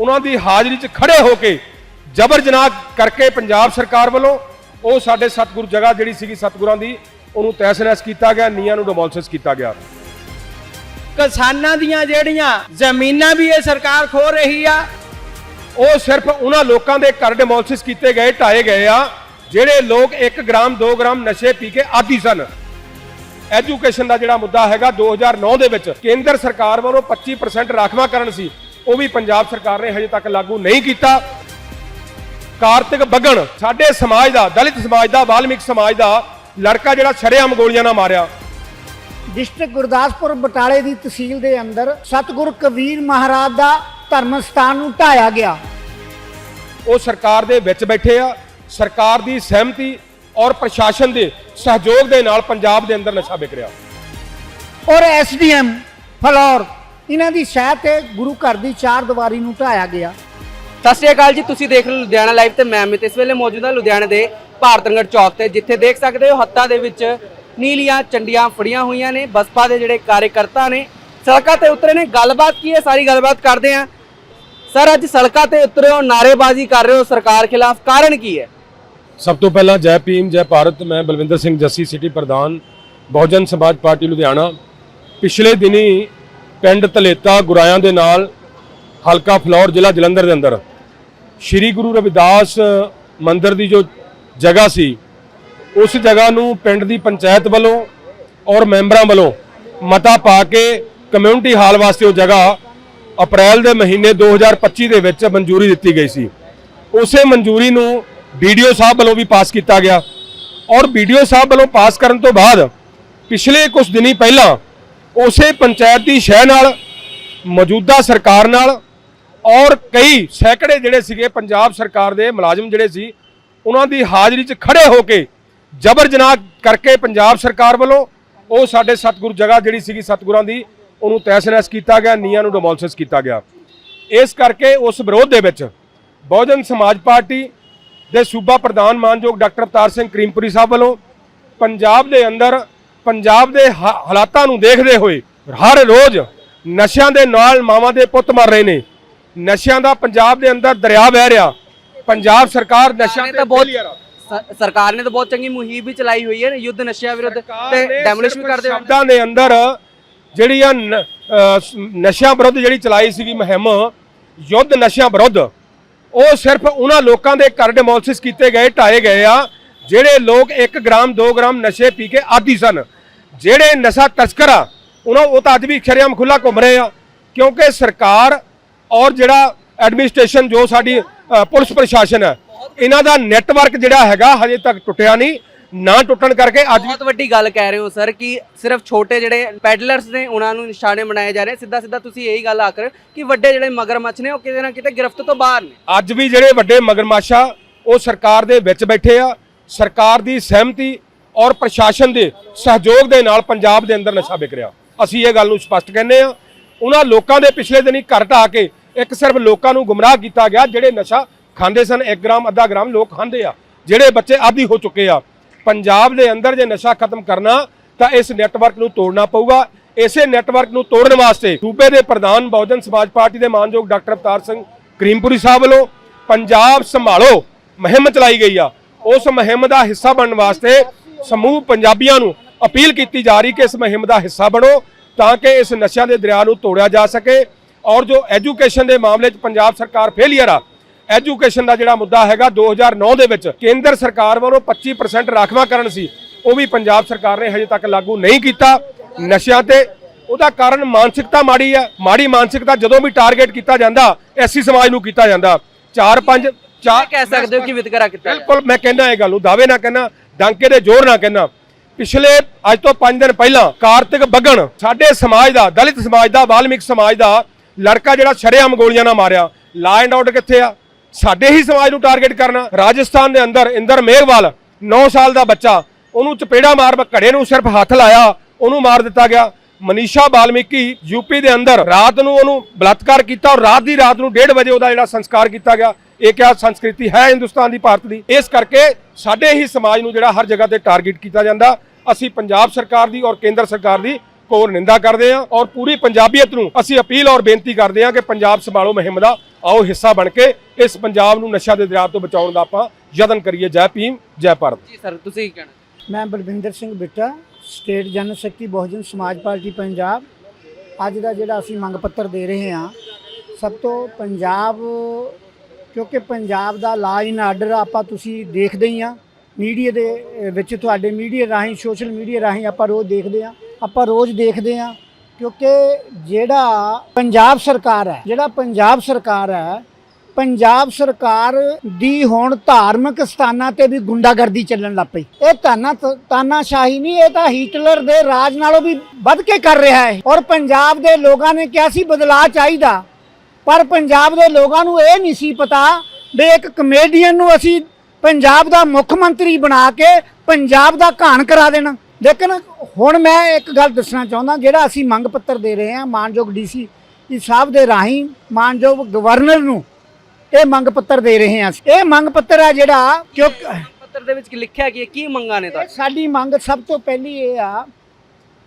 ਉਹਨਾਂ ਦੀ ਹਾਜ਼ਰੀ 'ਚ ਖੜੇ ਹੋ ਕੇ ਜਬਰ ਜਨਾਹ ਕਰਕੇ ਪੰਜਾਬ ਸਰਕਾਰ ਵੱਲੋਂ ਉਹ ਸਾਡੇ ਸਤਿਗੁਰੂ ਜਗ੍ਹਾ ਜਿਹੜੀ ਸੀਗੀ ਸਤਿਗੁਰਾਂ ਦੀ ਉਹਨੂੰ ਤਹਿਸ-ਨਹਿਸ ਕੀਤਾ ਗਿਆ ਨੀਆਂ ਨੂੰ ਡਿਮੋਲਿਸ਼ ਕੀਤਾ ਗਿਆ। ਕਿਸਾਨਾਂ ਦੀਆਂ ਜਿਹੜੀਆਂ ਜ਼ਮੀਨਾਂ ਵੀ ਇਹ ਸਰਕਾਰ ਖੋ ਰਹੀ ਆ ਉਹ ਸਿਰਫ ਉਹਨਾਂ ਲੋਕਾਂ ਦੇ ਘਰ ਡਿਮੋਲਿਸ਼ ਕੀਤੇ ਗਏ ਢਾਏ ਗਏ ਆ ਜਿਹੜੇ ਲੋਕ 1 ਗ੍ਰਾਮ 2 ਗ੍ਰਾਮ ਨਸ਼ੇ ਪੀ ਕੇ ਆਦੀ ਸਨ। ਐਜੂਕੇਸ਼ਨ ਦਾ ਜਿਹੜਾ ਮੁੱਦਾ ਹੈਗਾ 2009 ਦੇ ਵਿੱਚ ਕੇਂਦਰ ਸਰਕਾਰ ਵੱਲੋਂ 25% ਰਾਖਵਾਂਕਰਨ ਸੀ। ਉਹ ਵੀ ਪੰਜਾਬ ਸਰਕਾਰ ਨੇ ਹਜੇ ਤੱਕ ਲਾਗੂ ਨਹੀਂ ਕੀਤਾ। ਕਾਰਤਿਕ ਬੱਗਣ ਸਾਡੇ ਸਮਾਜ ਦਾ ਦਲਿਤ ਸਮਾਜ ਦਾ ਵਾਲਮੀਕ ਸਮਾਜ ਦਾ ਲੜਕਾ ਜਿਹੜਾ ਛੜੇਆਮ ਗੋਲੀਆਂ ਨਾਲ ਮਾਰਿਆ। ਡਿਸਟ੍ਰਿਕਟ ਗੁਰਦਾਸਪੁਰ ਬਟਾਲੇ ਦੀ ਤਹਿਸੀਲ ਦੇ ਅੰਦਰ ਸਤਿਗੁਰ ਕਬੀਰ ਮਹਾਰਾਜ ਦਾ ਧਰਮ ਸਥਾਨ ਨੂੰ ਢਾਇਆ ਗਿਆ। ਉਹ ਸਰਕਾਰ ਦੇ ਵਿੱਚ ਬੈਠੇ ਆ ਸਰਕਾਰ ਦੀ ਸਹਿਮਤੀ ਔਰ ਪ੍ਰਸ਼ਾਸਨ ਦੇ ਸਹਿਯੋਗ ਦੇ ਨਾਲ ਪੰਜਾਬ ਦੇ ਅੰਦਰ ਨਸ਼ਾ ਵਿਕ ਰਿਹਾ। ਔਰ ਐਸਡੀਐਮ ਫਲੌਰ ਇਹਨਾਂ ਦੀ ਸ਼ਹਿ ਤੇ ਗੁਰੂ ਘਰ ਦੀ ਚਾਰ ਦੀਵਾਰੀ ਨੂੰ ਢਾਇਆ ਗਿਆ। ਸਤਿ ਸ਼੍ਰੀ ਅਕਾਲ ਜੀ ਤੁਸੀਂ ਦੇਖ ਰਹੇ ਹੋ ਲੁਧਿਆਣਾ ਲਾਈਵ ਤੇ ਮੈਂ ਅਮਿਤ। ਇਸ ਵੇਲੇ ਮੌਜੂਦ ਹਾਂ ਲੁਧਿਆਣਾ ਦੇ ਭਾਰਤਨਗਰ ਚੌਕ ਤੇ ਜਿੱਥੇ ਦੇਖ ਸਕਦੇ ਹੋ ਹੱਥਾਂ ਦੇ ਵਿੱਚ ਨੀਲੀਆਂ ਚੰਡੀਆਂ ਫੜੀਆਂ ਹੋਈਆਂ ਨੇ ਬਸਪਾ ਦੇ ਜਿਹੜੇ ਕਾਰਜਕਰਤਾ ਨੇ ਸੜਕਾਂ ਤੇ ਉਤਰੇ ਨੇ। ਗੱਲਬਾਤ ਕੀ ਹੈ? ਸਾਰੀ ਗੱਲਬਾਤ ਕਰਦੇ ਹਾਂ। ਸਰ ਅੱਜ ਸੜਕਾਂ ਤੇ ਉਤਰੇ ਹੋ ਨਾਰੇਬਾਜ਼ੀ ਕਰ ਰਹੇ ਹੋ ਸਰਕਾਰ ਖਿਲਾਫ। ਕਾਰਨ ਕੀ ਹੈ? ਸਭ ਤੋਂ ਪਹਿਲਾਂ ਜੈ ਭੀਮ ਜੈ ਭਾਰਤ ਮੈਂ ਬਲਵਿੰਦਰ ਸਿੰਘ ਜੱਸੀ ਸਿਟੀ ਪ੍ਰਧਾਨ ਬਹੁਜਨ ਸਮਾਜ ਪਾਰਟੀ ਲੁਧਿਆਣਾ। ਪਿਛਲੇ ਦਿਨੀ ਪਿੰਡ ਤਲੇਤਾ ਗੁਰਾਇਆਂ ਦੇ ਨਾਲ ਹਲਕਾ ਫਲੌਰ ਜ਼ਿਲ੍ਹਾ ਜਲੰਧਰ ਦੇ ਅੰਦਰ। ਸ਼੍ਰੀ ਗੁਰੂ ਰਵਿਦਾਸ ਮੰਦਿਰ ਦੀ ਜੋ ਜਗ੍ਹਾ ਸੀ, ਉਸ ਜਗ੍ਹਾ ਨੂੰ ਪਿੰਡ ਦੀ ਪੰਚਾਇਤ ਵੱਲੋਂ ਔਰ ਮੈਂਬਰਾਂ ਵੱਲੋਂ ਮਤਾ ਪਾ ਕੇ ਕਮਿਊਨਿਟੀ ਹਾਲ ਵਾਸਤੇ ਉਹ ਜਗ੍ਹਾ ਅਪ੍ਰੈਲ ਦੇ ਮਹੀਨੇ 2025 ਦੇ ਵਿੱਚ ਮਨਜ਼ੂਰੀ ਦਿੱਤੀ ਗਈ ਸੀ। ਉਸੇ ਮਨਜ਼ੂਰੀ ਨੂੰ ਵੀਡੀਓ ਸਾਹਿਬ ਵੱਲੋਂ ਵੀ ਪਾਸ ਕੀਤਾ ਗਿਆ। ਔਰ ਵੀਡੀਓ ਸਾਹਿਬ ਵੱਲੋਂ ਪਾਸ ਕਰਨ ਤੋਂ ਬਾਅਦ ਪਿਛਲੇ ਕੁਝ ਦਿਨੀ ਪਹਿਲਾਂ ਉਸੇ ਪੰਚਾਇਤ ਦੀ ਸ਼ਹਿ ਨਾਲ, ਮੌਜੂਦਾ ਸਰਕਾਰ ਨਾਲ ਔਰ ਕਈ ਸੈਂਕੜੇ ਜਿਹੜੇ ਸੀਗੇ ਪੰਜਾਬ ਸਰਕਾਰ ਦੇ ਮੁਲਾਜ਼ਮ ਜਿਹੜੇ ਸੀ, ਉਹਨਾਂ ਦੀ ਹਾਜ਼ਰੀ 'ਚ ਖੜੇ ਹੋ ਕੇ ਜਬਰ ਜਨਾਹ ਕਰਕੇ ਪੰਜਾਬ ਸਰਕਾਰ ਵੱਲੋਂ ਉਹ ਸਾਡੇ ਸਤਿਗੁਰੂ ਜਗ੍ਹਾ ਜਿਹੜੀ ਸੀਗੀ ਸਤਿਗੁਰਾਂ ਦੀ, ਉਹਨੂੰ ਤਹਿਸ-ਨਹਿਸ ਕੀਤਾ ਗਿਆ ਨੀਆਂ ਨੂੰ ਡਿਮੋਲਿਸ਼ ਕੀਤਾ ਗਿਆ। ਇਸ ਕਰਕੇ ਉਸ ਵਿਰੋਧ ਦੇ ਵਿੱਚ ਬਹੁਜਨ ਸਮਾਜ ਪਾਰਟੀ ਦੇ ਸੂਬਾ ਪ੍ਰਧਾਨ ਮਾਨਯੋਗ ਡਾਕਟਰ ਅਵਤਾਰ ਸਿੰਘ ਕਰੀਮਪੁਰੀ ਸਾਹਿਬ ਵੱਲੋਂ ਪੰਜਾਬ ਦੇ ਅੰਦਰ ਪੰਜਾਬ ਦੇ ਹਾਲਾਤਾਂ ਨੂੰ ਦੇਖਦੇ ਹੋਏ ਹਰ ਰੋਜ਼ ਨਸ਼ਿਆਂ ਦੇ ਨਾਲ ਮਾਵਾਂ ਦੇ ਪੁੱਤ ਮਰ ਰਹੇ ਨੇ। ਨਸ਼ਿਆਂ ਦਾ ਪੰਜਾਬ ਦੇ ਅੰਦਰ ਦਰਿਆ ਵਹਿ ਰਿਹਾ। ਪੰਜਾਬ ਸਰਕਾਰ ਨਸ਼ਿਆਂ ਤੇ ਬਹੁਤ ਸਰਕਾਰ ਨੇ ਤਾਂ ਬਹੁਤ ਚੰਗੀ ਮੁਹਿੰਮ ਵੀ ਚਲਾਈ ਹੋਈ ਹੈ ਯੁੱਧ ਨਸ਼ਿਆਂ ਵਿਰੁੱਧ ਤੇ ਡੈਮੋਲਿਸ਼ ਵੀ ਕਰਦੇ ਸ਼ਬਦਾਂ ਦੇ ਅੰਦਰ ਜਿਹੜੀ ਆ ਨਸ਼ਿਆਂ ਵਿਰੁੱਧ ਜਿਹੜੀ ਚਲਾਈ ਸੀਗੀ ਮੁਹਿੰਮ ਯੁੱਧ ਨਸ਼ਿਆਂ ਵਿਰੁੱਧ ਉਹ ਸਿਰਫ ਉਹਨਾਂ ਲੋਕਾਂ ਦੇ ਘਰ ਡਿਮੋਲਿਸ਼ ਕੀਤੇ ਗਏ ਢਾਏ ਗਏ ਆ। ਜਿਹੜੇ ਲੋਕ 1 ਗ੍ਰਾਮ 2 ਗ੍ਰਾਮ ਨਸ਼ੇ ਪੀ ਕੇ ਆਦੀ ਸਨ ਜਿਹੜੇ ਨਸ਼ਾ ਤਸਕਰ ਆ ਉਹਨਾਂ ਉਹ ਤਾਂ ਅੱਜ ਵੀ ਸ਼ਰੇਆਮ ਖੁੱਲਾ ਘੁੰਮ ਰਹੇ ਆ ਕਿਉਂਕਿ ਸਰਕਾਰ ਔਰ ਜਿਹੜਾ ਐਡਮਿਨਿਸਟ੍ਰੇਸ਼ਨ ਜੋ ਸਾਡੀ ਪੁਲਿਸ ਪ੍ਰਸ਼ਾਸਨ ਹੈ ਇਹਨਾਂ ਦਾ ਨੈਟਵਰਕ ਜਿਹੜਾ ਹੈਗਾ ਹਜੇ ਤੱਕ ਟੁੱਟਿਆ ਨਹੀਂ ਨਾ ਟੁੱਟਣ ਕਰਕੇ ਅੱਜ ਵੀ ਬਹੁਤ ਵੱਡੀ ਗੱਲ ਕਹਿ ਰਹੇ ਹੋ ਸਰ ਕਿ ਸਿਰਫ ਛੋਟੇ ਜਿਹੜੇ ਪੈਡਲਰਸ ਨੇ ਉਹਨਾਂ ਨੂੰ ਨਿਸ਼ਾਨੇ ਬਣਾਏ ਜਾ ਰਹੇ ਸਿੱਧਾ ਸਿੱਧਾ ਤੁਸੀਂ ਇਹੀ ਗੱਲ ਆਖ ਰਹੇ ਹੋ ਕਿ ਵੱਡੇ ਜਿਹੜੇ ਮਗਰਮੱਛ ਨੇ ਉਹ ਕਿਤੇ ਨਾ ਕਿਤੇ ਗ੍ਰਿਫਤ ਤੋਂ ਬਾਹਰ ਨੇ। ਅੱਜ ਵੀ ਜਿਹੜੇ ਵੱਡੇ ਮਗਰਮਾਸ਼ਾ ਉਹ ਸਰਕਾਰ ਦੇ ਵਿੱਚ ਬੈਠੇ ਆ ਸਰਕਾਰ ਦੀ ਸਹਿਮਤੀ ਔਰ ਪ੍ਰਸ਼ਾਸਨ ਦੇ ਸਹਿਯੋਗ ਦੇ ਨਾਲ ਪੰਜਾਬ ਦੇ ਅੰਦਰ ਨਸ਼ਾ ਵਿਕ ਰਿਹਾ। ਅਸੀਂ ਇਹ ਗੱਲ ਨੂੰ ਸਪਸ਼ਟ ਕਹਿੰਦੇ ਆ ਉਹਨਾਂ ਲੋਕਾਂ ਦੇ ਪਿਛਲੇ ਦਿਨੀ ਘਰ ਢਾਹ ਕੇ ਇੱਕ ਸਿਰਫ ਲੋਕਾਂ ਨੂੰ ਗੁੰਮਰਾਹ ਕੀਤਾ ਗਿਆ ਜਿਹੜੇ ਨਸ਼ਾ ਖਾਂਦੇ ਸਨ। 1 ਗ੍ਰਾਮ, ਅੱਧਾ ਗ੍ਰਾਮ ਲੋਕ ਖਾਂਦੇ ਆ, ਜਿਹੜੇ ਬੱਚੇ ਆਦੀ ਹੋ ਚੁੱਕੇ ਆ। ਪੰਜਾਬ ਦੇ ਅੰਦਰ ਜੇ ਨਸ਼ਾ ਖਤਮ ਕਰਨਾ ਤਾਂ ਇਸ ਨੈਟਵਰਕ ਨੂੰ ਤੋੜਨਾ ਪਊਗਾ। ਇਸੇ ਨੈਟਵਰਕ ਨੂੰ ਤੋੜਨ ਵਾਸਤੇ ਸੂਬੇ ਦੇ ਪ੍ਰਧਾਨ ਬਹੁਜਨ ਸਮਾਜ ਪਾਰਟੀ ਦੇ ਮਾਨਯੋਗ ਡਾਕਟਰ ਅਵਤਾਰ ਸਿੰਘ ਕਰੀਮਪੁਰੀ ਸਾਹਿਬ ਵੱਲੋਂ ਪੰਜਾਬ ਸੰਭਾਲੋ ਮੁਹਿੰਮ ਚਲਾਈ ਗਈ ਆ। ਉਸ ਮੁਹਿੰਮ ਦਾ ਹਿੱਸਾ ਬਣਨ ਵਾਸਤੇ ਸਮੂਹ ਪੰਜਾਬੀਆਂ ਨੂੰ ਅਪੀਲ ਕੀਤੀ ਜਾ ਰਹੀ ਕਿ ਇਸ ਮੁਹਿੰਮ ਦਾ ਹਿੱਸਾ ਬਣੋ ਤਾਂ ਕਿ ਇਸ ਨਸ਼ਿਆਂ ਦੇ ਦਰਿਆ ਨੂੰ ਤੋੜਿਆ ਜਾ ਸਕੇ ਔਰ ਜੋ ਐਜੂਕੇਸ਼ਨ ਦੇ ਮਾਮਲੇ 'ਚ ਪੰਜਾਬ ਸਰਕਾਰ ਫੇਲੀਅਰ ਆ, ਐਜੂਕੇਸ਼ਨ ਦਾ ਜਿਹੜਾ ਮੁੱਦਾ ਹੈਗਾ 2009 ਦੇ ਵਿੱਚ, ਕੇਂਦਰ ਸਰਕਾਰ ਵੱਲੋਂ 25% ਰਾਖਵਾਂਕਰਨ ਸੀ, ਉਹ ਵੀ ਪੰਜਾਬ ਸਰਕਾਰ ਨੇ ਹਜੇ ਤੱਕ ਲਾਗੂ ਨਹੀਂ ਕੀਤਾ। ਨਸ਼ਿਆਂ ਤੇ ਉਹਦਾ ਕਾਰਨ ਮਾਨਸਿਕਤਾ ਮਾੜੀ ਆ, ਮਾੜੀ ਮਾਨਸਿਕਤਾ ਜਦੋਂ ਵੀ ਟਾਰਗੇਟ ਕੀਤਾ ਜਾਂਦਾ ਐਸੀ ਸਮਾਜ ਨੂੰ ਕੀਤਾ ਜਾਂਦਾ। 4 5 ਚਾਰ ਕਹਿ ਸਕਦੇ ਹੋ ਕਿ ਵਿਤਕਰਾ ਕੀਤਾ। ਬਿਲਕੁਲ ਮੈਂ ਕਹਿੰਦਾ ਇਹ ਗੱਲ ਨੂੰ ਦਾਅਵੇ ਨਾ ਕਹਿਣਾ ਡਾਂਕੇ ਦੇ ਜ਼ੋਰ ਨਾ ਕਹਿਣਾ। ਪਿਛਲੇ ਅੱਜ ਤੋਂ 5 ਦਿਨ ਪਹਿਲਾਂ ਕਾਰਤਿਕ ਬੱਗਣ ਸਾਡੇ ਸਮਾਜ ਦਾ ਦਲਿਤ ਸਮਾਜ ਦਾ ਵਾਲਮੀਕ ਸਮਾਜ ਦਾ ਲੜਕਾ ਜਿਹੜਾ ਛੜੇਆਮ ਗੋਲੀਆਂ ਨਾਲ ਮਾਰਿਆ। ਲਾ ਐਂਡ ਕਿੱਥੇ ਆ? ਸਾਡੇ ਹੀ ਸਮਾਜ ਨੂੰ ਟਾਰਗੇਟ ਕਰਨਾ। ਰਾਜਸਥਾਨ ਦੇ ਅੰਦਰ ਇੰਦਰ ਮੇਘਵਾਲ 9 ਸਾਲ ਦਾ ਬੱਚਾ ਉਹਨੂੰ ਚਪੇੜਾ ਮਾਰ ਘੜੇ ਨੂੰ ਸਿਰਫ ਹੱਥ ਲਾਇਆ ਉਹਨੂੰ ਮਾਰ ਦਿੱਤਾ ਗਿਆ। ਮਨੀਸ਼ਾ ਬਾਲਮੀਕੀ ਯੂਪੀ ਦੇ ਅੰਦਰ ਰਾਤ ਨੂੰ ਉਹਨੂੰ ਬਲਾਤਕਾਰ ਕੀਤਾ ਔਰ ਰਾਤ ਦੀ ਰਾਤ ਨੂੰ 1:30 ਵਜੇ ਉਹਦਾ ਜਿਹੜਾ ਸੰਸਕਾਰ ਕੀਤਾ ਗਿਆ। ਇਹ ਕਿਆ ਸੰਸਕ੍ਰਿਤੀ ਹੈ ਹਿੰਦੁਸਤਾਨ ਦੀ ਭਾਰਤ ਦੀ। ਇਸ ਕਰਕੇ ਸਾਡੇ ਹੀ ਸਮਾਜ ਨੂੰ ਜਿਹੜਾ ਹਰ ਜਗ੍ਹਾ ਤੇ ਟਾਰਗੇਟ ਕੀਤਾ ਜਾਂਦਾ। ਅਸੀਂ ਪੰਜਾਬ ਸਰਕਾਰ ਦੀ ਔਰ ਕੇਂਦਰ ਸਰਕਾਰ ਦੀ ਘੋਰ ਨਿੰਦਾ ਕਰਦੇ ਹਾਂ ਔਰ ਪੂਰੀ ਪੰਜਾਬੀਅਤ ਨੂੰ ਅਸੀਂ ਅਪੀਲ ਔਰ ਬੇਨਤੀ ਕਰਦੇ ਹਾਂ ਕਿ ਪੰਜਾਬ ਸੰਭਾਲੋ ਮੁਹਿੰਮ ਦਾ ਆਓ ਹਿੱਸਾ ਬਣ ਕੇ ਇਸ ਪੰਜਾਬ ਨੂੰ ਨਸ਼ਾ ਦੇ ਦਰਿਆ ਤੋਂ ਬਚਾਉਣ ਦਾ ਆਪਾਂ ਯਤਨ ਕਰੀਏ। ਜੈ ਭੀਮ ਜੈ ਭਾਰਤ। ਜੀ ਸਰ ਤੁਸੀਂ ਕੀ ਕਹਿਣਾ? ਮੈਂ Balwinder Singh Bitta state general secretary Bahujan Samaj party Punjab. ਅੱਜ ਦਾ ਜਿਹੜਾ ਅਸੀਂ ਮੰਗ ਪੱਤਰ ਦੇ ਰਹੇ ਹਾਂ ਸਭ ਤੋਂ ਪੰਜਾਬ ਕਿਉਂਕਿ ਪੰਜਾਬ ਦਾ ਲਾ ਇਨ ਆਰਡਰ ਆਪਾਂ ਤੁਸੀਂ ਦੇਖਦੇ ਹੀ ਆ। ਮੀਡੀਆ ਦੇ ਵਿੱਚ ਤੁਹਾਡੇ ਮੀਡੀਆ ਰਾਹੀਂ ਸੋਸ਼ਲ ਮੀਡੀਆ ਰਾਹੀਂ ਆਪਾਂ ਰੋਜ਼ ਦੇਖਦੇ ਆ। ਆਪਾਂ ਰੋਜ਼ ਦੇਖਦੇ ਆ ਕਿਉਂਕਿ ਜਿਹੜਾ ਪੰਜਾਬ ਸਰਕਾਰ ਹੈ, ਜਿਹੜਾ ਪੰਜਾਬ ਸਰਕਾਰ ਹੈ, ਪੰਜਾਬ ਸਰਕਾਰ ਦੀ ਹੁਣ ਧਾਰਮਿਕ ਸਥਾਨਾਂ ਤੇ ਵੀ ਗੁੰਡਾਗਰਦੀ ਚੱਲਣ ਲੱਗ ਪਈ। ਇਹ ਤਾਨਾ ਤਾਨਾਸ਼ਾਹੀ ਨਹੀਂ, ਇਹ ਤਾਂ ਹਿਟਲਰ ਦੇ ਰਾਜ ਨਾਲੋਂ ਵੀ ਵੱਧ ਕੇ ਕਰ ਰਿਹਾ ਹੈ। ਔਰ ਪੰਜਾਬ ਦੇ ਲੋਕਾਂ ਨੇ ਕਿਹਾ ਸੀ ਬਦਲਾਅ ਚਾਹੀਦਾ। ਪਰ ਪੰਜਾਬ ਦੇ ਲੋਕਾਂ ਨੂੰ ਇਹ ਨਹੀਂ ਸੀ ਪਤਾ ਵੀ ਇੱਕ ਕਮੇਡੀਅਨ ਨੂੰ ਅਸੀਂ ਪੰਜਾਬ ਦਾ ਮੁੱਖ ਮੰਤਰੀ ਬਣਾ ਕੇ ਪੰਜਾਬ ਦਾ ਘਾਣ ਕਰਾ ਦੇਣਾ। ਲੇਕਿਨ ਹੁਣ ਮੈਂ ਇੱਕ ਗੱਲ ਦੱਸਣਾ ਚਾਹੁੰਦਾ ਜਿਹੜਾ ਅਸੀਂ ਮੰਗ ਪੱਤਰ ਦੇ ਰਹੇ ਹਾਂ ਮਾਨਯੋਗ ਡੀਸੀ ਸਾਹਿਬ ਦੇ ਰਾਹੀਂ ਮਾਨਯੋਗ ਗਵਰਨਰ ਨੂੰ ਇਹ ਮੰਗ ਪੱਤਰ ਦੇ ਰਹੇ ਹਾਂ। ਇਹ ਮੰਗ ਪੱਤਰ ਹੈ ਜਿਹੜਾ ਕਿਉਂਕਿ ਪੱਤਰ ਦੇ ਵਿੱਚ ਲਿਖਿਆ ਕੀ ਹੈ? ਕੀ ਮੰਗਾਂ ਨੇ ਤੁਹਾਡੀ ਸਾਡੀ ਮੰਗ ਸਭ ਤੋਂ ਪਹਿਲੀ ਇਹ ਆ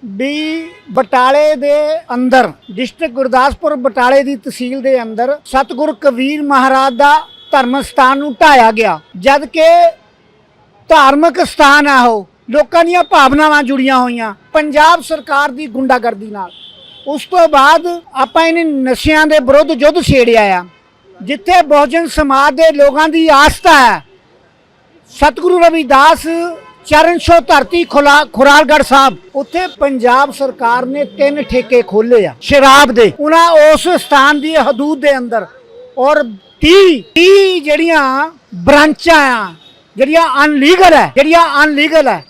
ਵੀ ਬਟਾਲੇ ਦੇ ਅੰਦਰ, ਡਿਸਟ੍ਰਿਕਟ ਗੁਰਦਾਸਪੁਰ ਬਟਾਲੇ ਦੀ ਤਹਿਸੀਲ ਦੇ ਅੰਦਰ ਸਤਿਗੁਰ ਕਬੀਰ ਮਹਾਰਾਜ ਦਾ ਧਰਮ ਸਥਾਨ ਨੂੰ ਢਾਇਆ ਗਿਆ। ਜਦ ਕਿ ਧਾਰਮਿਕ ਸਥਾਨ ਆ ਉਹ, ਲੋਕਾਂ ਦੀਆਂ ਭਾਵਨਾਵਾਂ ਜੁੜੀਆਂ ਹੋਈਆਂ, ਪੰਜਾਬ ਸਰਕਾਰ ਦੀ ਗੁੰਡਾਗਰਦੀ ਨਾਲ। ਉਸ ਤੋਂ ਬਾਅਦ ਆਪਾਂ ਇਹਨੇ ਨਸ਼ਿਆਂ ਦੇ ਵਿਰੁੱਧ ਯੁੱਧ ਛੇੜਿਆ ਆ, ਜਿੱਥੇ ਬਹੁਜਨ ਸਮਾਜ ਦੇ ਲੋਕਾਂ ਦੀ ਆਸਥਾ ਹੈ। ਸਤਿਗੁਰੂ ਰਵਿਦਾਸ ਚਰਨ ਛੋਹ ਧਰਤੀ ਖੁਲਾ ਖੁਰਾਲਗੜ੍ਹ ਸਾਹਿਬ। ਉੱਥੇ ਪੰਜਾਬ ਸਰਕਾਰ ਨੇ ਤਿੰਨ ਠੇਕੇ ਖੋਲੇ ਆ। ਸ਼ਰਾਬ ਦੇ। ਉਹਨਾਂ ਉਸ ਸਥਾਨ ਦੀ ਹਦੂਦ ਦੇ ਅੰਦਰ। ਔਰ 30 30 ਜਿਹੜੀਆਂ ਬ੍ਰਾਂਚਾਂ ਆ ਜਿਹੜੀਆਂ ਅਨਲੀਗਲ ਹੈ ਜਿਹੜੀਆਂ ਅਨਲੀਗਲ ਹੈ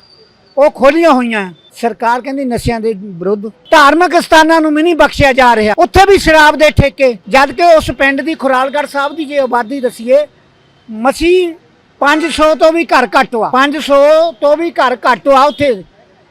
ਉਹ ਖੋਲੀਆਂ ਹੋਈਆਂ। ਸਰਕਾਰ ਕਹਿੰਦੀ ਨਸ਼ਿਆਂ ਦੇ ਵਿਰੁੱਧ। ਧਾਰਮਿਕ ਸਥਾਨਾਂ ਨੂੰ ਵੀ ਨਹੀਂ ਬਖਸ਼ਿਆ ਜਾ ਰਿਹਾ। ਉੱਥੇ ਵੀ ਸ਼ਰਾਬ ਦੇ ਠੇਕੇ। ਜਦ ਕਿ ਉਸ ਪਿੰਡ ਦੀ ਖੁਰਾਲਗੜ੍ਹ ਸਾਹਿਬ ਦੀ ਜੇ ਆਬਾਦੀ ਦਸੀਏ ਮਸੀਹ 500 ਤੋਂ ਵੀ ਘਰ ਘੱਟ ਆ। 500 ਤੋਂ ਵੀ ਘਰ ਘੱਟ ਵਾ ਉੱਥੇ।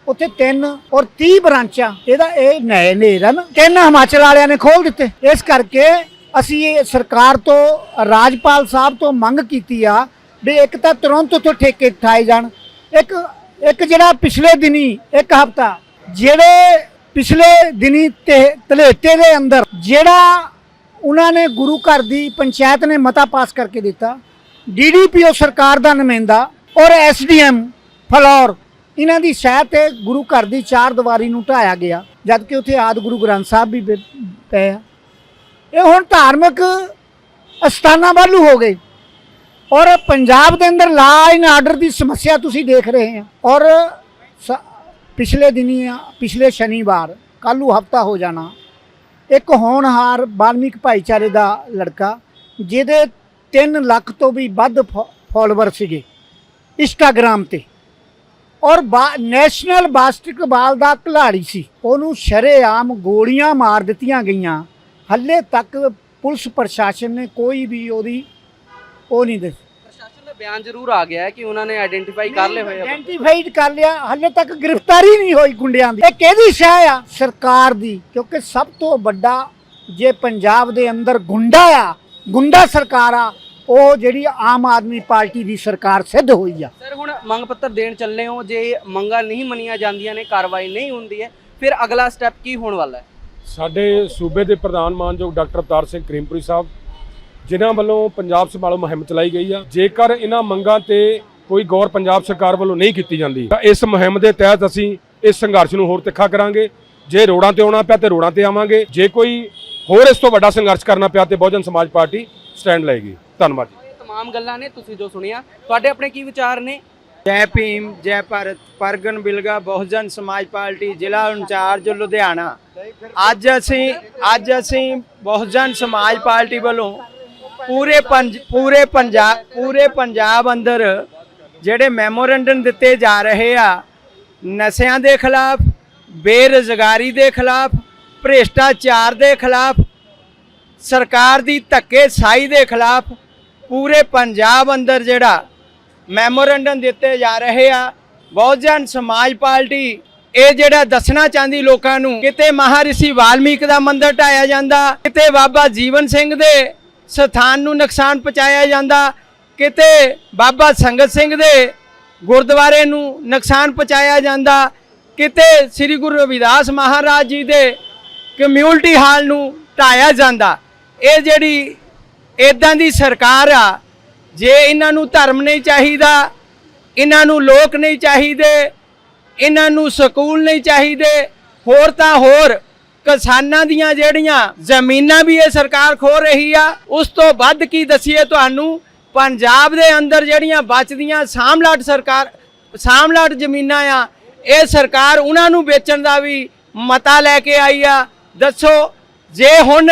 ਉੱਥੇ ਤਿੰਨ ਔਰ 30 ਬ੍ਰਾਂਚਾਂ। ਇਹਦਾ ਇਹ ਨਏ ਨੇਰ ਹਨ ਤਿੰਨ ਹਿਮਾਚਲ ਵਾਲਿਆਂ ਨੇ ਖੋਲ ਦਿੱਤੇ। ਇਸ ਕਰਕੇ ਅਸੀਂ ਇਹ ਸਰਕਾਰ ਤੋਂ, ਰਾਜਪਾਲ ਸਾਹਿਬ ਤੋਂ ਮੰਗ ਕੀਤੀ ਆ ਵੀ ਇੱਕ ਤਾਂ ਤੁਰੰਤ ਉੱਥੇ ਠੇਕੇ ਠਾਏ ਜਾਣ। ਇੱਕ ਇੱਕ ਜਿਹੜਾ ਪਿਛਲੇ ਦਿਨੀ, ਇੱਕ ਹਫਤਾ, ਜਿਹੜੇ ਪਿਛਲੇ ਦਿਨੀ ਤਲੇਟੇ ਦੇ ਅੰਦਰ ਜਿਹੜਾ ਉਹਨਾਂ ਨੇ ਗੁਰੂ ਘਰ ਦੀ ਪੰਚਾਇਤ ਨੇ ਮਤਾ ਪਾਸ ਕਰਕੇ ਦਿੱਤਾ ਡੀਡੀਪੀਓ ਸਰਕਾਰ ਦਾ ਨੁਮਾਇੰਦਾ ਔਰ ਐਸਡੀਐਮ ਫਲੌਰ, ਇਹਨਾਂ ਦੀ ਸ਼ਹਿ ਤੇ ਗੁਰੂ ਘਰ ਦੀ ਚਾਰ ਦੀਵਾਰੀ ਨੂੰ ਢਾਇਆ ਗਿਆ ਜਦ ਕਿ ਉੱਥੇ ਆਦ ਗੁਰੂ ਗ੍ਰੰਥ ਸਾਹਿਬ ਵੀ ਪਏ ਆ। ਇਹ ਹੁਣ ਧਾਰਮਿਕ ਅਸਥਾਨਾਂ ਵੱਲ ਹੋ ਗਏ। ਔਰ ਪੰਜਾਬ ਦੇ ਅੰਦਰ ਲਾ ਇਨ ਆਰਡਰ ਦੀ ਸਮੱਸਿਆ ਤੁਸੀਂ ਦੇਖ ਰਹੇ ਹੋ ਔਰ ਸ- ਪਿਛਲੇ ਦਿਨੀ ਪਿਛਲੇ ਸ਼ਨੀਵਾਰ, ਕੱਲ੍ਹ ਨੂੰ ਹਫਤਾ ਹੋ ਜਾਣਾ, ਇੱਕ ਹੋਣਹਾਰ ਬਾਲਮਿਕ ਭਾਈਚਾਰੇ ਦਾ ਲੜਕਾ, ਜਿਹਦੇ 3 ਲੱਖ ਤੋਂ ਵੀ ਵੱਧ ਫਾਲੋਅਰ ਸੀਗੇ ਇੰਸਟਾਗ੍ਰam ਤੇ। ਔਰ ਨੈਸ਼ਨਲ ਬਾਸਕਟਬਾਲ ਦਾ ਖਿਡਾਰੀ ਸੀ। ਉਹਨੂੰ ਸ਼ਰੇਆਮ ਗੋਲੀਆਂ ਮਾਰ ਦਿੱਤੀਆਂ ਗਈਆਂ। ਹੱਲੇ ਤੱਕ ਪੁਲਿਸ ਪ੍ਰਸ਼ਾਸਨ ਨੇ ਕੋਈ ਵੀ ਉਹਦੀ ਉਹ ਨਹੀਂ ਦਿੱਤੀ ਪ੍ਰਸ਼ਾਸਨ ਦਾ ਬਿਆਨ ਜ਼ਰੂਰ ਆ ਗਿਆ ਹੈ ਕਿ ਉਹਨਾਂ ਨੇ ਆਇਡੈਂਟੀਫਾਈ ਕਰ ਲਏ ਹੋਏ ਆ। ਆਇਡੈਂਟੀਫਾਈਡ ਕਰ ਲਿਆ। ਹੱਲੇ ਤੱਕ ਗ੍ਰਿਫਤਾਰੀ ਨਹੀਂ ਹੋਈ ਗੁੰਡਿਆਂ ਦੀ। ਇਹ ਕਿਹਦੀ ਸ਼ਹਿ ਆ? ਸਰਕਾਰ ਦੀ। ਕਿਉਂਕਿ ਸਭ ਤੋਂ ਵੱਡਾ ਜੇ ਪੰਜਾਬ ਦੇ ਅੰਦਰ ਗੁੰਡਾ ਆ ਗੁੰਡਾ ਸਰਕਾਰ ਆ ਉਹ ਜਿਹੜੀ ਆਮ ਆਦਮੀ ਪਾਰਟੀ ਦੀ ਸਰਕਾਰ ਸਿੱਧ ਹੋਈ ਆ। ਸਰ ਹੁਣ ਮੰਗ ਪੱਤਰ ਦੇਣ ਚੱਲੇ ਹੋ ਜੇ ਮੰਗਾਂ ਨਹੀਂ ਮੰਨੀਆਂ ਜਾਂਦੀਆਂ ਨੇ ਕਾਰਵਾਈ ਨਹੀਂ ਹੁੰਦੀ ਹੈ ਫਿਰ ਅਗਲਾ ਸਟੈਪ ਕੀ ਹੋਣ ਵਾਲਾ ਹੈ? ਸਾਡੇ ਸੂਬੇ ਦੇ ਪ੍ਰਧਾਨ ਮਾਨਯੋਗ ਡਾਕਟਰ ਅਵਤਾਰ ਸਿੰਘ ਕਰੀਮਪੁਰੀ ਸਾਹਿਬ ਜਿਨ੍ਹਾਂ ਵੱਲੋਂ ਪੰਜਾਬ ਸੰਭਾਲੋ ਮੁਹਿੰਮ ਚਲਾਈ ਗਈ ਆ। ਜੇਕਰ ਇਹਨਾਂ ਮੰਗਾਂ ਤੇ ਕੋਈ ਗੌਰ ਪੰਜਾਬ ਸਰਕਾਰ ਵੱਲੋਂ ਨਹੀਂ ਕੀਤੀ ਜਾਂਦੀ ਤਾਂ ਇਸ ਮੁਹਿੰਮ ਦੇ ਤਹਿਤ ਅਸੀਂ ਇਸ ਸੰਘਰਸ਼ ਨੂੰ ਹੋਰ ਤਿੱਖਾ ਕਰਾਂਗੇ। ਜੇ ਰੋਡਾਂ ਤੇ ਆਉਣਾ ਪਿਆ ਤੇ ਰੋਡਾਂ ਤੇ ਆਵਾਂਗੇ। ਜੇ ਕੋਈ ਹੋਰ ਇਸ ਤੋਂ ਵੱਡਾ ਸੰਘਰਸ਼ ਕਰਨਾ ਪਿਆ ਤੇ ਬਹੁਜਨ ਸਮਾਜ ਪਾਰਟੀ ਸਟੈਂਡ ਲਏਗੀ। ਧੰਨਵਾਦ ਜੀ ਇਹ तमाम ਗੱਲਾਂ ਨੇ ਤੁਸੀਂ ਜੋ ਸੁਣਿਆ ਤੁਹਾਡੇ ਆਪਣੇ ਕੀ ਵਿਚਾਰ ਨੇ ਜੈ ਭੀਮ ਜੈ ਭਾਰਤ ਪਰਗਨ ਬਿਲਗਾ ਬਹੁਜਨ ਸਮਾਜ ਪਾਰਟੀ ਜ਼ਿਲ੍ਹਾ ਇੰਚਾਰਜ ਲੁਧਿਆਣਾ ਅੱਜ ਅਸੀਂ ਅੱਜ ਅਸੀਂ ਬਹੁਜਨ ਸਮਾਜ ਪਾਰਟੀ ਵੱਲੋਂ ਪੂਰੇ ਪੰਜ ਪੂਰੇ ਪੰਜਾਬ ਪੂਰੇ ਪੰਜਾਬ ਅੰਦਰ ਜਿਹੜੇ ਮੈਮੋਰੈਂਡਮ ਦਿੱਤੇ ਜਾ ਰਹੇ ਆ ਨਸ਼ਿਆਂ ਦੇ ਖਿਲਾਫ ਬੇਰੁਜ਼ਗਾਰੀ ਦੇ ਖਿਲਾਫ ਭ੍ਰਿਸ਼ਟਾਚਾਰ ਦੇ ਖਿਲਾਫ ਸਰਕਾਰ ਦੀ ਧੱਕੇ ਸਾਈ ਦੇ ਖਿਲਾਫ ਪੂਰੇ ਪੰਜਾਬ ਅੰਦਰ ਜਿਹੜਾ ਮੈਮੋਰੈਂਡਮ ਦਿੱਤੇ ਜਾ ਰਹੇ ਆ, ਬਹੁਜਨ ਸਮਾਜ ਪਾਰਟੀ, ਇਹ ਜਿਹੜਾ ਦੱਸਣਾ ਚਾਹੁੰਦੀ ਲੋਕਾਂ ਨੂੰ, ਕਿਤੇ ਮਹਾਰਿਸ਼ੀ ਵਾਲਮੀਕ ਦਾ ਮੰਦਿਰ ਢਾਇਆ ਜਾਂਦਾ, ਕਿਤੇ ਬਾਬਾ ਜੀਵਨ ਸਿੰਘ ਦੇ ਸਥਾਨ ਨੂੰ ਨੁਕਸਾਨ ਪਹੁੰਚਾਇਆ ਜਾਂਦਾ, ਕਿਤੇ ਬਾਬਾ ਸੰਗਤ ਸਿੰਘ ਦੇ ਗੁਰਦੁਆਰੇ ਨੂੰ ਨੁਕਸਾਨ ਪਹੁੰਚਾਇਆ ਜਾਂਦਾ, ਕਿਤੇ ਸ੍ਰੀ ਗੁਰੂ ਰਵਿਦਾਸ ਮਹਾਰਾਜ ਜੀ ਦੇ ਕਮਿਊਨਿਟੀ ਹਾਲ ਨੂੰ ਢਾਇਆ ਜਾਂਦਾ। ਇਹ ਜਿਹੜੀ ਇਦਾਂ ਦੀ ਸਰਕਾਰ ਆ, ਜੇ ਇਹਨਾਂ ਨੂੰ ਧਰਮ ਨਹੀਂ ਚਾਹੀਦਾ, ਇਹਨਾਂ ਨੂੰ ਲੋਕ ਨਹੀਂ ਚਾਹੀਦੇ, ਇਹਨਾਂ ਨੂੰ ਸਕੂਲ ਨਹੀਂ ਚਾਹੀਦੇ, ਹੋਰ ਤਾਂ ਹੋਰ, ਕਿਸਾਨਾਂ ਦੀਆਂ ਜਿਹੜੀਆਂ ਜ਼ਮੀਨਾਂ ਵੀ ਇਹ ਸਰਕਾਰ ਖੋ ਰਹੀ ਆ, ਉਸ ਤੋਂ ਵੱਧ ਕੀ ਦਸੀਏ ਤੁਹਾਨੂੰ? ਪੰਜਾਬ ਦੇ ਅੰਦਰ ਜਿਹੜੀਆਂ ਬਚਦੀਆਂ ਸਾਮਲਾਟ ਸਰਕਾਰ ਸਾਮਲਾਟ ਜ਼ਮੀਨਾਂ ਆ, ਇਹ ਸਰਕਾਰ ਉਹਨਾਂ ਨੂੰ ਵੇਚਣ ਦਾ ਵੀ ਮਤਾ ਲੈ ਕੇ ਆਈ ਆ। ਦੱਸੋ, ਜੇ ਹੁਣ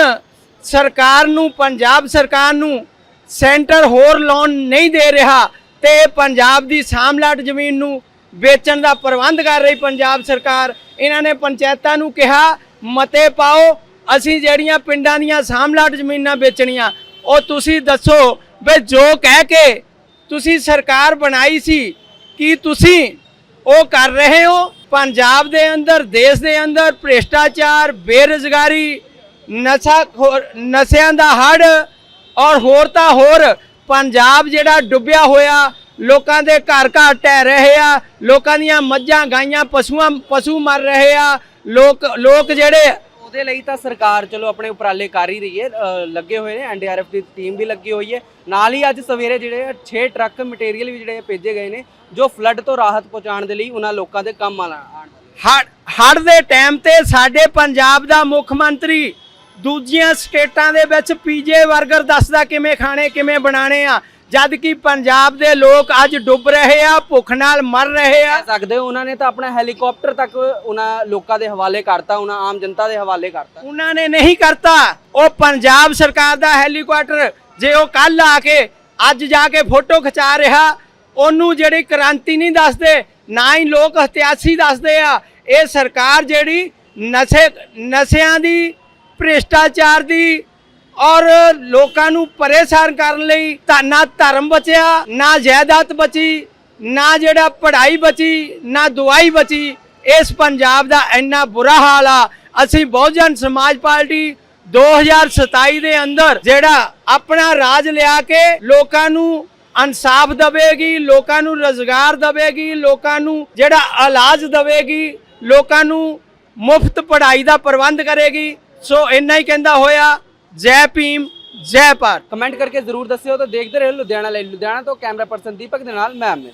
ਸਰਕਾਰ ਨੂੰ, ਪੰਜਾਬ ਸਰਕਾਰ ਨੂੰ ਸੈਂਟਰ ਹੋਰ ਲੋਨ ਨਹੀਂ ਦੇ ਰਿਹਾ ਤੇ ਪੰਜਾਬ ਦੀ ਸਾਮਲਾਟ ਜ਼ਮੀਨ ਨੂੰ ਵੇਚਣ ਦਾ ਪ੍ਰਬੰਧ ਕਰ ਰਹੀ ਪੰਜਾਬ ਸਰਕਾਰ। ਇਹਨਾਂ ਨੇ ਪੰਚਾਇਤਾਂ ਨੂੰ ਕਿਹਾ, ਮਤੇ ਪਾਓ, ਅਸੀਂ ਜਿਹੜੀਆਂ ਪਿੰਡਾਂ ਦੀਆਂ ਸਾਮਲਾਟ ਜ਼ਮੀਨਾਂ ਵੇਚਣੀਆਂ, ਉਹ ਤੁਸੀਂ ਦੱਸੋ। ਵੀ ਜੋ ਕਹਿ ਕੇ ਤੁਸੀਂ ਸਰਕਾਰ ਬਣਾਈ ਸੀ, ਕੀ ਤੁਸੀਂ ਉਹ ਕਰ ਰਹੇ ਹੋ? ਪੰਜਾਬ ਦੇ ਅੰਦਰ, ਦੇਸ਼ ਦੇ ਅੰਦਰ ਭ੍ਰਿਸ਼ਟਾਚਾਰ, ਬੇਰੁਜ਼ਗਾਰੀ ਨਸ਼ਾ ਨਸ਼ਿਆਂ ਦਾ ਹੜ ਔਰ ਹੋਰ ਤਾਂ ਹੋਰ। ਪੰਜਾਬ ਜਿਹੜਾ ਡੁੱਬਿਆ ਹੋਇਆ ਲੋਕਾਂ ਦੇ ਘਰ ਘਰ ਟਹਿ ਰਹੇ ਆ ਲੋਕਾਂ ਦੀਆਂ ਮੱਝਾਂ ਗਾਈਆਂ ਪਸ਼ੂਆਂ ਪਸ਼ੂ ਮਰ ਰਹੇ ਆ। ਲੋਕ ਲੋਕ ਜਿਹੜੇ ਉਹਦੇ ਲਈ ਤਾਂ ਸਰਕਾਰ ਚਲੋ ਆਪਣੇ ਉਪਰਾਲੇ ਕਰ ਹੀ ਰਹੀ ਹੈ। ਲੱਗੇ ਹੋਏ ਨੇ ਐਨਡੀਆਰਐਫ ਦੀ ਟੀਮ ਵੀ ਲੱਗੀ ਹੋਈ ਹੈ। ਨਾਲ ਹੀ ਅੱਜ ਸਵੇਰੇ ਜਿਹੜੇ 6 ਟਰੱਕ ਮਟੀਰੀਅਲ ਵੀ ਜਿਹੜੇ ਭੇਜੇ ਗਏ ਨੇ ਜੋ ਫਲੱਡ ਤੋਂ ਰਾਹਤ ਪਹੁੰਚਾਉਣ ਦੇ ਲਈ ਉਹਨਾਂ ਲੋਕਾਂ ਦੇ ਕੰਮ ਹੜ ਹੜ ਦੇ ਟਾਈਮ ਤੇ ਸਾਡੇ ਪੰਜਾਬ ਦਾ ਮੁੱਖ ਮੰਤਰੀ ਦੂਜੀਆਂ ਸਟੇਟਾਂ ਦੇ ਵਿੱਚ ਪੀਜੇ 버ਗਰ ਦੱਸਦਾ ਕਿਵੇਂ ਖਾਣੇ ਕਿਵੇਂ ਬਣਾਣੇ ਆ। ਜਦ ਕਿ ਪੰਜਾਬ ਦੇ ਲੋਕ ਅੱਜ ਡੁੱਬ ਰਹੇ ਆ ਭੁੱਖ ਨਾਲ ਮਰ ਰਹੇ ਆ। ਸਕਦੇ ਹੋ ਉਹਨਾਂ ਨੇ ਤਾਂ ਆਪਣਾ ਹੈਲੀਕਾਪਟਰ ਤੱਕ ਉਹਨਾਂ ਲੋਕਾਂ ਦੇ ਹਵਾਲੇ ਕਰਤਾ ਉਹਨਾਂ ਆਮ ਜਨਤਾ ਦੇ ਹਵਾਲੇ ਕਰਤਾ। ਉਹਨਾਂ ਨੇ ਨਹੀਂ ਕਰਤਾ। ਉਹ ਪੰਜਾਬ ਸਰਕਾਰ ਦਾ ਹੈਲੀਕਾਪਟਰ ਜੇ ਉਹ ਕੱਲ ਆ ਕੇ ਅੱਜ ਜਾ ਕੇ ਫੋਟੋ ਖਿਚਾ ਰਿਹਾ ਉਹਨੂੰ ਜਿਹੜੀ ਕ੍ਰਾਂਤੀ ਨਹੀਂ ਦੱਸਦੇ ਨਾ ਹੀ ਲੋਕ ਹਤਿਆਸੀ ਦੱਸਦੇ ਆ। ਇਹ ਸਰਕਾਰ ਜਿਹੜੀ ਨਸ਼ੇ ਨਸ਼ਿਆਂ ਦੀ ਭ੍ਰਿਸ਼ਟਾਚਾਰ ਦੀ ਔਰ ਲੋਕਾਂ ਨੂੰ ਪਰੇਸ਼ਾਨ ਕਰਨ ਲਈ ਨਾ ਧਰਮ ਬਚਿਆ, ਨਾ ਜਾਇਦਾਦ ਬਚੀ, ਨਾ ਜਿਹੜਾ ਪੜ੍ਹਾਈ ਬਚੀ, ਨਾ ਦਵਾਈ ਬਚੀ, ਇਸ ਪੰਜਾਬ ਦਾ ਇੰਨਾ ਬੁਰਾ ਹਾਲ ਆ। ਅਸੀਂ ਬਹੁਜਨ ਸਮਾਜ ਪਾਰਟੀ 2027 ਦੇ ਅੰਦਰ ਜਿਹੜਾ ਆਪਣਾ ਰਾਜ ਲਿਆ ਕੇ ਲੋਕਾਂ ਨੂੰ ਇਨਸਾਫ ਦਵੇਗੀ, ਲੋਕਾਂ ਨੂੰ ਰੋਜ਼ਗਾਰ ਦਵੇਗੀ, ਲੋਕਾਂ ਨੂੰ ਜਿਹੜਾ ਇਲਾਜ ਦਵੇਗੀ, ਲੋਕਾਂ ਨੂੰ ਮੁਫਤ ਪੜ੍ਹਾਈ ਦਾ ਪ੍ਰਬੰਧ ਕਰੇਗੀ ਸੋ ਇੰਨਾ ਹੀ ਕਹਿੰਦਾ ਹੋਇਆ, ਜੈ ਭੀਮ, ਜੈ ਭਾਰਤ। ਕਮੈਂਟ ਕਰਕੇ ਜ਼ਰੂਰ ਦੱਸਿਓ ਤਾਂ ਦੇਖਦੇ ਰਹੋ ਲੁਧਿਆਣਾ ਲਈ। ਲੁਧਿਆਣਾ ਤੋਂ ਕੈਮਰਾ ਪਰਸਨ ਦੀਪਕ ਦੇ ਨਾਲ, ਮੈਂ ਅਮਿਤ।